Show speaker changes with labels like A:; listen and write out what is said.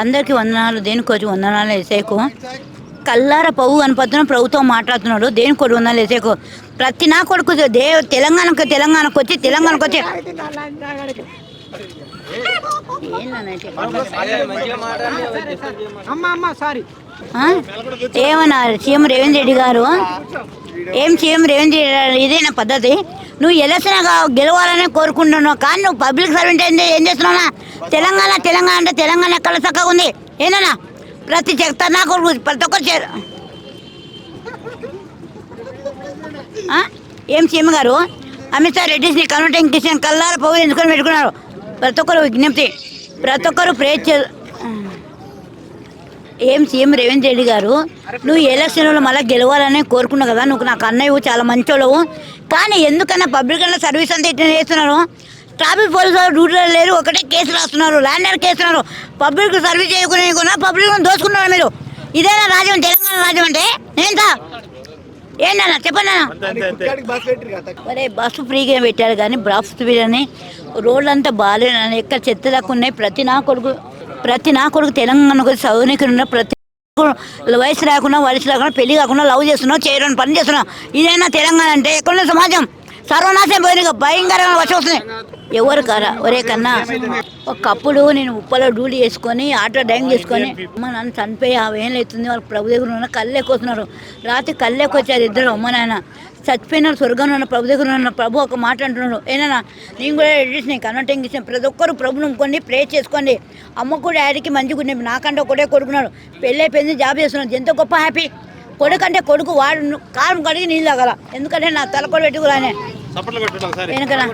A: అందరికీ వందనాలు దేనికోటి వందనాలు వేసేకు. కల్లార పవ్వు కనపడుతున్న ప్రభుత్వం మాట్లాడుతున్నాడు దేనికోటి వందనాలు వేసేకు. ప్రతి నా కొడుకు దే తెలంగాణకు తెలంగాణకు వచ్చి తెలంగాణకు వచ్చి. ఏమన్నారు? సీఎం రేవంత్ రెడ్డి గారు? ఏం సీఎం రేవంత్ రెడ్డి ఇదేనా పద్ధతి? నువ్వు ఎలక్షన్ గెలవాలని కోరుకుంటున్నావు కానీ నువ్వు పబ్లిక్ సర్వెంట్ ఏంది? ఏం చేస్తున్నావునా తెలంగాణ తెలంగాణ అంటే తెలంగాణ ఎక్కడ చక్కగా ఉంది? ఏందన్నా? ప్రతి చెప్తా నా కొడుకు ప్రతి ఒక్కరు చే ఏం సీఎం గారు? అమిత్ షా రెడ్డిస్ని కన్వర్టింగ్ కిషన్ కల్లార పౌరు ఎందుకొని పెట్టుకున్నారు? ప్రతి ఒక్కరు విజ్ఞప్తి. ప్రతి ఒక్కరు ప్రేర్ ఏం సీఎం రేవంత్ రెడ్డి గారు నువ్వు ఎలక్షన్లో మళ్ళీ గెలవాలని కోరుకున్నావు కదా నువ్వు నాకు అన్నయ్యవు చాలా మంచోళ్ళవు. కానీ ఎందుకన్నా పబ్లిక్ అన్న సర్వీస్ అంతా ఇట్లా చేస్తున్నారు? ట్రాఫిక్ పోలీసు వాళ్ళు డ్యూటీలో లేరు ఒకటే కేసు రాస్తున్నారు ల్యాండర్ కేసున్నారు పబ్లిక్ సర్వీస్ చేయకుండా పబ్లిక్ దోచుకున్నారు మీరు? ఇదేనా రాజ్యం తెలంగాణ రాజ్యం అంటే? ఏంటా ఏంటన్నా చెప్పండి ఒరే బస్సు ఫ్రీగా పెట్టారు కానీ బస్సు ఫ్రీ అని రోడ్లు అంతా బాగాలేనని ఎక్కడ చెత్త దాకా ఉన్నాయి. ప్రతి నా కొడుకు ప్రతి నా కొడుకు తెలంగాణకు సౌనికులు ఉన్న ప్రతి వయసు రాకుండా వయసు రాకుండా పెళ్ళి కాకుండా లవ్ చేస్తున్నావు చేయడం పని చేస్తున్నావు. ఇదైనా తెలంగాణ అంటే ఎక్కడ సమాజం? సర్వనాశం పోయిన భయంకరంగా వచ్చి వస్తుంది. ఎవరు కరా ఒరే కన్నా ఒకప్పుడు నేను ఉప్పలో డ్యూటీ చేసుకొని ఆటో డ్రైవింగ్ చేసుకొని అమ్మ నన్ను చనిపోయి ఆ వేలు అవుతుంది వాళ్ళకి ప్రభు దగ్గర ఉన్న కళ్ళు రాత్రి కళ్ళెక్కొచ్చారు ఇద్దరు అమ్మ నాయన చచ్చిపోయిన స్వర్గంలో ఉన్న ప్రభు దగ్గర ఉన్న ప్రభు ఒక మాట అంటున్నాడు ఏనా నేను కూడా ఎడిషన్ కన్వర్టింగ్ ఇచ్చిన ప్రతి ఒక్కరు ప్రభుని నమ్ముకోండి ప్రే చేసుకోండి. అమ్మ కూడా డాడీకి మంచిగా ఉండే నాకంటే ఒకటే కొడుకున్నాడు. పెళ్ళి అయిపోయింది జాబ్ చేస్తున్నాడు. ఎంత గొప్ప హ్యాపీ. కొడుకు అంటే కొడుకు వాడు కారం కడిగి నీళ్ళు తగల. ఎందుకంటే నా తలకొడ పెట్టుకురానే
B: చప్పట్లు పెట్టడం సరే
A: వెనకనా